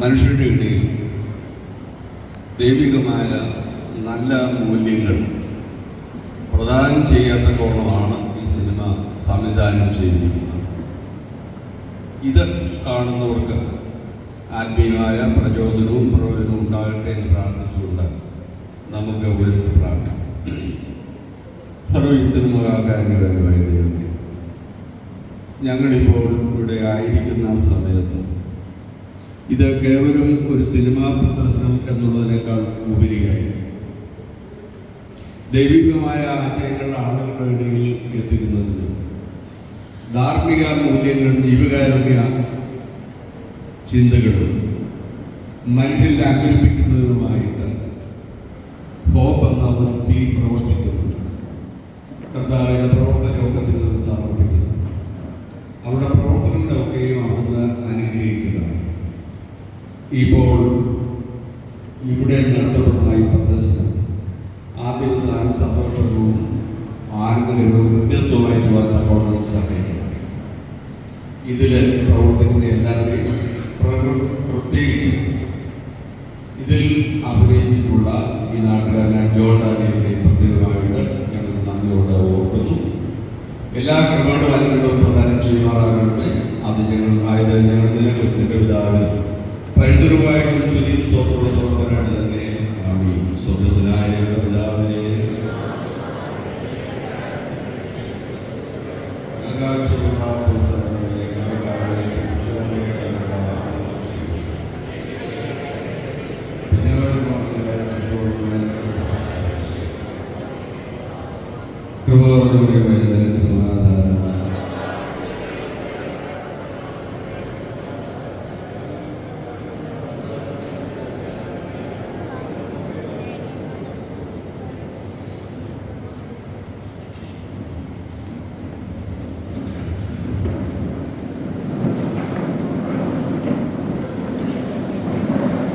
മനുഷ്യരുടെ ഇടയിൽ ദൈവികമായ നല്ല മൂല്യങ്ങൾ പ്രദാനം ചെയ്യാത്ത കോണമാണ് ഈ സിനിമ സംവിധാനം ചെയ്തിരിക്കുന്നത്. ഇത് കാണുന്നവർക്ക് ആത്മീയമായ പ്രചോദനവും പ്രയോജനവും ഉണ്ടാകട്ടെ എന്ന് പ്രാർത്ഥിച്ചുകൊണ്ട് നമുക്ക് ഒരുമിച്ച് പ്രാർത്ഥിക്കാം. സർവശക്തനുമാകാരനുമായ ദൈവമേ ഞങ്ങളിപ്പോൾ ഇവിടെ ആയിരിക്കുന്ന സമയത്ത് ഇത് കേവലം ഒരു സിനിമാ പ്രദർശനം എന്നുള്ളതിനേക്കാൾ ഉപരിയായി ദൈവികമായ ആശയങ്ങൾ ആളുകളുടെ ഇടയിൽ എത്തിക്കുന്നതിന് ധാർമ്മിക മൂല്യങ്ങൾ ജീവകാരുണ്യ ചിന്തകളും മനുഷ്യരിൽ അങ്കലിപ്പിക്കുന്നതിനുമായിട്ട് ഹോപ്പ് എന്ന വൃത്തി പ്രവർത്തിക്കുന്നു. കർത്താവിന്റെ ഇപ്പോൾ ഇവിടെ നടത്തപ്പെടുന്ന ഈ പ്രദർശനം ആദ്യ ദിവസം സന്തോഷവും ആനന്ദകരവും വ്യത്യസ്തമായിട്ട് വന്നപ്പോൾ സഹായിക്കുന്നത് ഇതിൽ പ്രവർത്തിക്കുന്ന എല്ലാവരെയും പ്ര- പ്രത്യേകിച്ച് ഇതിൽ അഭിനയിച്ചിട്ടുള്ള ഈ നാട്ടുകാരനായ ജോൺ പ്രത്യേകമായിട്ട് ഞങ്ങൾ നന്ദിയോടെ ഓർക്കുന്നു എല്ലാ കൃപകളും അനുഗ്രഹവും പ്രധാനം ചെയ്യുമാറാകട്ടെ അത് ഞങ്ങൾ ആയത് ഞങ്ങൾ നിലനിൽക്കുന്ന പഴുതുരുവായിട്ടും സുനിൽ സ്വന്തം സ്വന്തനായിട്ട് തന്നെ ആമി ഞങ്ങളുടെ പിതാവിനെ കൃപ